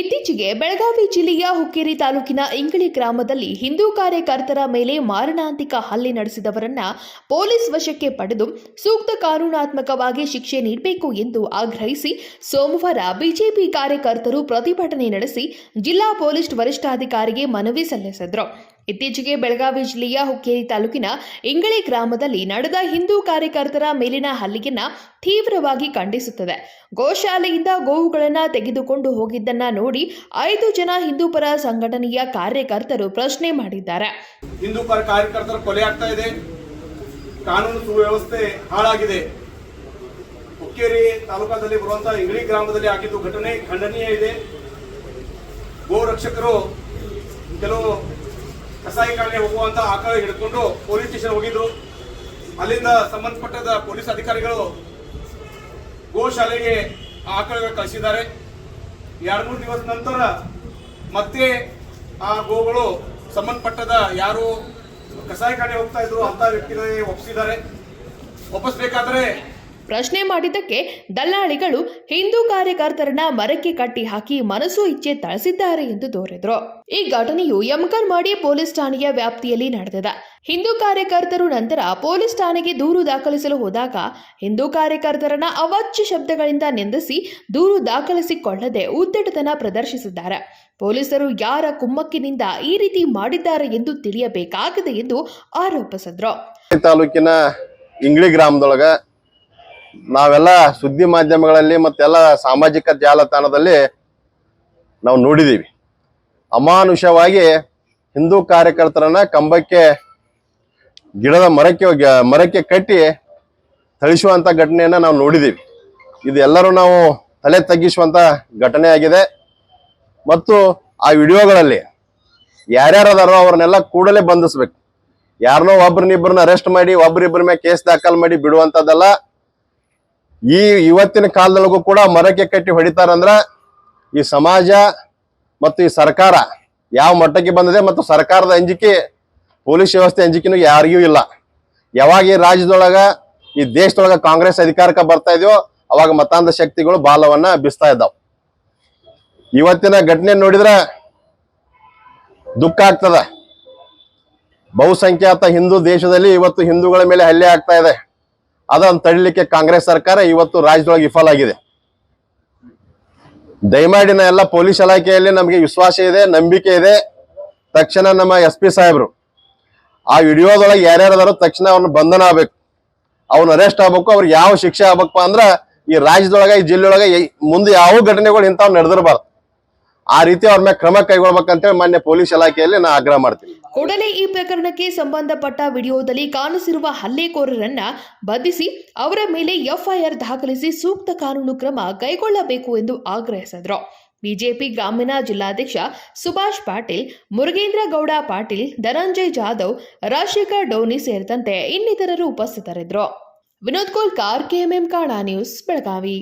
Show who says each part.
Speaker 1: ಇತ್ತೀಚೆಗೆ ಬೆಳಗಾವಿ ಜಿಲ್ಲೆಯ ಹುಕ್ಕೇರಿ ತಾಲೂಕಿನ ಇಂಗಳಿ ಗ್ರಾಮದಲ್ಲಿ ಹಿಂದೂ ಕಾರ್ಯಕರ್ತರ ಮೇಲೆ ಮಾರಣಾಂತಿಕ ಹಲ್ಲೆ ನಡೆಸಿದವರನ್ನ ಪೊಲೀಸ್ ವಶಕ್ಕೆ ಪಡೆದು ಸೂಕ್ತ ಕಾನೂನಾತ್ಮಕವಾಗಿ ಶಿಕ್ಷೆ ನೀಡಬೇಕು ಎಂದು ಆಗ್ರಹಿಸಿ ಸೋಮವಾರ ಬಿಜೆಪಿ ಕಾರ್ಯಕರ್ತರು ಪ್ರತಿಭಟನೆ ನಡೆಸಿ ಜಿಲ್ಲಾ ಪೊಲೀಸ್ ವರಿಷ್ಠಾಧಿಕಾರಿಗೆ ಮನವಿ ಸಲ್ಲಿಸಿದ್ರು. ಇತ್ತೀಚೆಗೆ ಬೆಳಗಾವಿ ಜಿಲ್ಲೆಯ ಹುಕ್ಕೇರಿ ತಾಲೂಕಿನ ಇಂಗಳಿ ಗ್ರಾಮದಲ್ಲಿ ನಡೆದ ಹಿಂದೂ ಕಾರ್ಯಕರ್ತರ ಮೇಲಿನ ಹಲ್ಲೆಯನ್ನ ತೀವ್ರವಾಗಿ ಖಂಡಿಸುತ್ತದೆ. ಗೋಶಾಲೆಯಿಂದ ಗೋವುಗಳನ್ನ ತೆಗೆದುಕೊಂಡು ಹೋಗಿದ್ದನ್ನ ನೋಡಿ ಐದು ಜನ ಹಿಂದೂ ಪರ ಸಂಘಟನೆಯ ಕಾರ್ಯಕರ್ತರು ಪ್ರಶ್ನೆ ಮಾಡಿದ್ದಾರೆ.
Speaker 2: ಹಿಂದೂ ಪರ ಕಾರ್ಯಕರ್ತರ ಕೊಲೆ ಆಗ್ತಾ ಇದೆ. ಕಾನೂನು ಸುವ್ಯವಸ್ಥೆ ಹಾಳಾಗಿದೆ. ಹುಕ್ಕೇರಿ ತಾಲೂಕಾದಲ್ಲಿ ಬರುವಂತಹ ಇಂಗಳಿ ಗ್ರಾಮದಲ್ಲಿ ಆಗಿದ್ದು ಘಟನೆ ಖಂಡನೀಯ ಇದೆ. ಗೋ ರಕ್ಷಕರು ಕೆಲವು ಕಸಾಯಿಖಾನೆ ಹೋಗುವಂತ ಆಕಳ ಹಿಡ್ಕೊಂಡು ಪೊಲೀಸ್ ಸ್ಟೇಷನ್ ಹೋಗಿದ್ರು. ಅಲ್ಲಿಂದ ಸಂಬಂಧಪಟ್ಟದ ಪೊಲೀಸ್ ಅಧಿಕಾರಿಗಳು ಗೋಶಾಲೆಗೆ ಆಕಳಗಳು ಕಳಿಸಿದ್ದಾರೆ. ಎರಡು ಮೂರು ದಿವಸ ನಂತರ ಮತ್ತೆ ಆ ಗೋಗಳು ಸಂಬಂಧಪಟ್ಟದ ಯಾರು ಕಸಾಯಿಖಾನೆ ಹೋಗ್ತಾ ಇದ್ರು ಅಂತ ವ್ಯಕ್ತಿಗಳಿಗೆ ಒಪ್ಪಿಸಿದ್ದಾರೆ ಒಪ್ಪಿಸ್ಬೇಕಾದ್ರೆ
Speaker 1: ಪ್ರಶ್ನೆ ಮಾಡಿದ್ದಕ್ಕೆ ದಲ್ಲಾಳಿಗಳು ಹಿಂದೂ ಕಾರ್ಯಕರ್ತರನ್ನ ಮರಕ್ಕೆ ಕಟ್ಟಿ ಹಾಕಿ ಮನಸ್ಸು ಇಚ್ಛೆ ತಳಿಸಿದ್ದಾರೆ ಎಂದು ದೂರಿದ್ರು. ಈ ಘಟನೆಯು ಯಮಕನ್ಮಾಡಿ ಪೊಲೀಸ್ ಠಾಣೆಯ ವ್ಯಾಪ್ತಿಯಲ್ಲಿ ನಡೆದಿದೆ. ಹಿಂದೂ ಕಾರ್ಯಕರ್ತರು ನಂತರ ಪೊಲೀಸ್ ಠಾಣೆಗೆ ದೂರು ದಾಖಲಿಸಲು ಹೋದಾಗ ಹಿಂದೂ ಕಾರ್ಯಕರ್ತರನ್ನ ಅವಾಚ್ಯ ಶಬ್ದಗಳಿಂದ ನಿಂದಿಸಿ ದೂರು ದಾಖಲಿಸಿಕೊಳ್ಳದೆ ಉದ್ದಟತನ ಪ್ರದರ್ಶಿಸಿದ್ದಾರೆ. ಪೊಲೀಸರು ಯಾರ ಕುಮ್ಮಕ್ಕಿನಿಂದ ಈ ರೀತಿ ಮಾಡಿದ್ದಾರೆ ಎಂದು ತಿಳಿಯಬೇಕಾಗಿದೆ ಎಂದು ಆರೋಪಿಸಿದ್ರು.
Speaker 3: ತಾಲೂಕಿನ ಇಂಗ್ಳಿ ಗ್ರಾಮದೊಳಗ ನಾವೆಲ್ಲ ಸುದ್ದಿ ಮಾಧ್ಯಮಗಳಲ್ಲಿ ಮತ್ತೆಲ್ಲ ಸಾಮಾಜಿಕ ಜಾಲತಾಣದಲ್ಲಿ ನಾವು ನೋಡಿದ್ದೀವಿ ಅಮಾನುಷವಾಗಿ ಹಿಂದೂ ಕಾರ್ಯಕರ್ತರನ್ನ ಕಂಬಕ್ಕೆ, ಗಿಡದ ಮರಕ್ಕೆ ಮರಕ್ಕೆ ಕಟ್ಟಿ ಥಳಿಸುವಂತ ಘಟನೆಯನ್ನ ನಾವು ನೋಡಿದ್ದೀವಿ ಇದೆಲ್ಲರೂ ನಾವು ತಲೆ ತಗ್ಗಿಸುವಂತ ಘಟನೆ ಆಗಿದೆ. ಮತ್ತು ಆ ವಿಡಿಯೋಗಳಲ್ಲಿ ಯಾರ್ಯಾರು ಅದಾರೋ ಅವ್ರನ್ನೆಲ್ಲ ಕೂಡಲೇ ಬಂಧಿಸ್ಬೇಕು. ಯಾರನ್ನೋ ಒಬ್ಬರನ್ನಿಬ್ಬರನ್ನ ಅರೆಸ್ಟ್ ಮಾಡಿ, ಒಬ್ರಿಬ್ರ ಮೇಲೆ ಕೇಸ್ ದಾಖಲು ಮಾಡಿ ಬಿಡುವಂತದ್ದಲ್ಲ. ಈ ಇವತ್ತಿನ ಕಾಲದೊಳಗೂ ಕೂಡ ಮರಕ್ಕೆ ಕಟ್ಟಿ ಹೊಡಿತಾರಂದ್ರ ಈ ಸಮಾಜ ಮತ್ತು ಈ ಸರ್ಕಾರ ಯಾವ ಮಟ್ಟಕ್ಕೆ ಬಂದಿದೆ ಮತ್ತು ಸರ್ಕಾರದ ಅಂಜಿಕೆ, ಪೊಲೀಸ್ ವ್ಯವಸ್ಥೆ ಅಂಜಿಕೆನೂ ಯಾರಿಗೂ ಇಲ್ಲ. ಯಾವಾಗ ಈ ರಾಜ್ಯದೊಳಗ, ಈ ದೇಶದೊಳಗ ಕಾಂಗ್ರೆಸ್ ಅಧಿಕಾರಕ್ಕೆ ಬರ್ತಾ ಇದೆಯೋ, ಅವಾಗ ಮತಾಂಧ ಶಕ್ತಿಗಳು ಬಾಲವನ್ನ ಬಿಸ್ತಾ ಇದ್ದಾವ. ಇವತ್ತಿನ ಘಟನೆ ನೋಡಿದ್ರೆ ದುಃಖ ಆಗ್ತದ. ಬಹುಸಂಖ್ಯಾತ ಹಿಂದೂ ದೇಶದಲ್ಲಿ ಇವತ್ತು ಹಿಂದೂಗಳ ಮೇಲೆ ಹಲ್ಲೆ ಆಗ್ತಾ ಇದೆ. ಅದನ್ನು ತಡಿಲಿಕ್ಕೆ ಕಾಂಗ್ರೆಸ್ ಸರ್ಕಾರ ಇವತ್ತು ರಾಜ್ಯದೊಳಗೆ ವಿಫಲ ಆಗಿದೆ. ದಯಮಾಡಿನ ಎಲ್ಲ ಪೊಲೀಸ್ ಇಲಾಖೆಯಲ್ಲಿ ನಮಗೆ ವಿಶ್ವಾಸ ಇದೆ, ನಂಬಿಕೆ ಇದೆ. ತಕ್ಷಣ ನಮ್ಮ ಎಸ್ ಪಿ ಸಾಹೇಬ್ರು, ಆ ವಿಡಿಯೋದೊಳಗೆ ಯಾರ್ಯಾರು ಅದಾರೋ ತಕ್ಷಣ ಅವ್ರನ್ನ ಬಂಧನ ಆಗ್ಬೇಕು. ಅವ್ನ ಅರೆಸ್ಟ್ ಆಗ್ಬೇಕು, ಅವ್ರಿಗೆ ಯಾವ ಶಿಕ್ಷೆ ಆಗ್ಬೇಕಪ್ಪ ಅಂದ್ರ ಈ ರಾಜ್ಯದೊಳಗೆ, ಈ ಜಿಲ್ಲೆಯೊಳಗೆ ಮುಂದೆ ಯಾವ ಘಟನೆಗಳು ಇಂಥವ್ ನಡೆದಿರಬಾರ್ದು. ಆ ರೀತಿ ಅವ್ರ ಮೇಲೆ ಕ್ರಮ ಕೈಗೊಳ್ಬೇಕಂತೇಳಿ ಮಾನ್ಯ ಪೊಲೀಸ್ ಇಲಾಖೆಯಲ್ಲಿ ನಾ ಆಗ್ರಹ ಮಾಡ್ತೀನಿ.
Speaker 1: ಕೂಡಲೇ ಈ ಪ್ರಕರಣಕ್ಕೆ ಸಂಬಂಧಪಟ್ಟ ವಿಡಿಯೋದಲ್ಲಿ ಕಾಣಿಸಿರುವ ಹಲ್ಲೆಕೋರರನ್ನ ಬಂಧಿಸಿ ಅವರ ಮೇಲೆ ಎಫ್ಐಆರ್ ದಾಖಲಿಸಿ ಸೂಕ್ತ ಕಾನೂನು ಕ್ರಮ ಕೈಗೊಳ್ಳಬೇಕು ಎಂದು ಆಗ್ರಹಿಸಿದ್ರು. ಬಿಜೆಪಿ ಗ್ರಾಮೀಣ ಜಿಲ್ಲಾಧ್ಯಕ್ಷ ಸುಭಾಷ್ ಪಾಟೀಲ್, ಮುರುಗೇಂದ್ರ ಗೌಡ ಪಾಟೀಲ್, ಧನಂಜಯ್ ಜಾಧವ್, ರಾಜಶೇಖರ್ ಡೋನಿ ಸೇರಿದಂತೆ ಇನ್ನಿತರರು ಉಪಸ್ಥಿತರಿದ್ದರು ವಿನೋದ್ ಕೋಲ್ಕಾರ್, ಕೆಎಂಎಂ ಕಾಣಾ ನ್ಯೂಸ್, ಬೆಳಗಾವಿ.